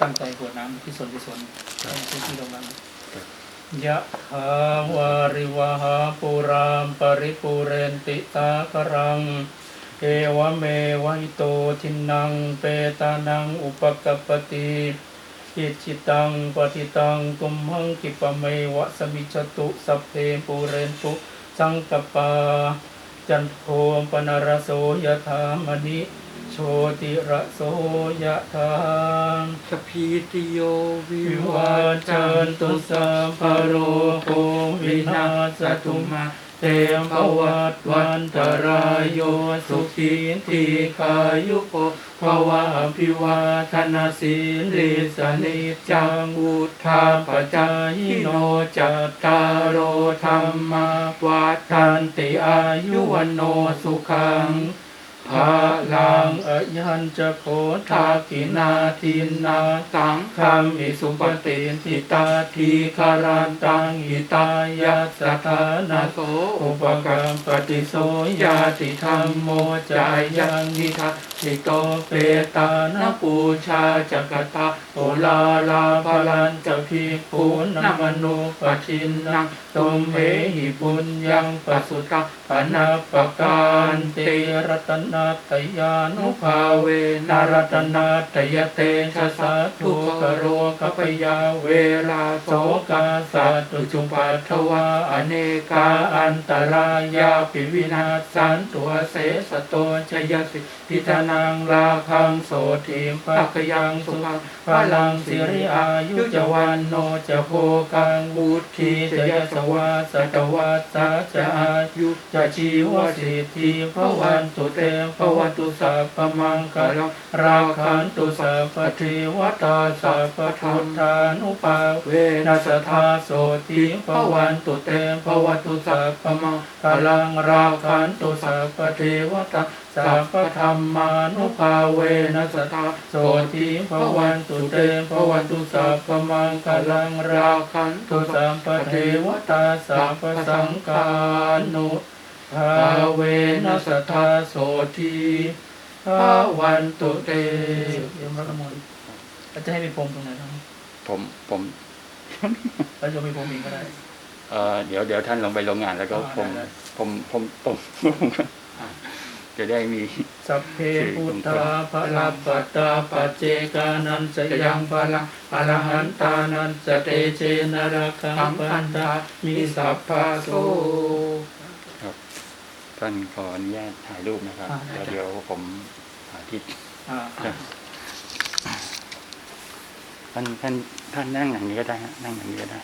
ตั้งใจกรวดน้ำที่ส่วนที่ส่วนที่ที่ตรงนั้นยะหาวาริวหาปุรามปริปุเรนติตากรัง เอวเมวะหิโตทินังเปตานังอุปกปปติอิจิตังปฏิตังตุมหังกิปะเมวะสมิจจตุสัพเพปุเรนตุสังกปา จันโทปนรสโสยถามณิโชติระโสยถาสพีติโยวิวาจันตุตุสัพพโรโควินานาศศตุมาเตมภวัตวันตรายโยสุขีทีขายุโกภวะวะออภิวาวาททนานาสีสีลิลิสนิจังอุทาทาปจายโนโนจัตตารโรธรรมามาวัฏทัันติอายุวันโนสุขัง ภาลังอยันจะโคทากินาทินนาสังคามิสุปฏิทิตาทีคารันตังหิตายาสถานาโสอุปกรรมปฏิโสยาติธรรมโมจายังนิทัสสิโตเปตานปูชาจักตาโอลาลาภลันจพิภูนมนุปทินนังตุมเหหิปุญญังปสุตาปนาปการเตรัตนาตยานุภาเวนารัตนาตยเตชะสาธุกโรกปยาเวราโสกาสัตุจุปัทวาอเนกาอันตรายาปิวินาสันตัวเสสโตชยสิทิตานังลาคังโสทิปักยังสุขังพลังสิริอายุจวันโนจะโพกังบุตทีจะยสวาสตวัสสะจะอายุจะชีวสิทธิพระวันตุเตพระวันตุสัพพมังคลังราคันตุสัพพเทวตาสัพพทุทานุปาเวนัสธาโสติพระวันตุเตพระวันตุสัพพมังคลังราคันตุสัพพเทวตาสัพพธรรมานุภาเวนัสธาโสติพระวันตุเตพระวันตุสัพพมังคลังราคันตุสัพพเทวตาสัพพสังฆานุภาเวนัสธาโสติพระวันตุเตเดี๋ยวพระกมลแล้วจะให้มีพรมตรงไหนครับผมผมแล้วจะมีพรมอีกก็ได้เอ่อเดี๋ยวเดี๋ยวท่านลงไปโรงงานแล้วก็อ่าผมได้ผมผมผม จะได้มีสัพเพพุทธาภลาปัตตาปัจเจกานันจะยังพลังอรหันตานันจะเตเจนราคังปันตามีสัพพะโสท่านขออนุญาตถ่ายรูปนะครับอ่าแล้วเดี๋ยวผมสาธิตอ่าท่านท่านท่านนั่งอย่างนี้ก็ได้ฮะนั่งอย่างนี้ก็ได้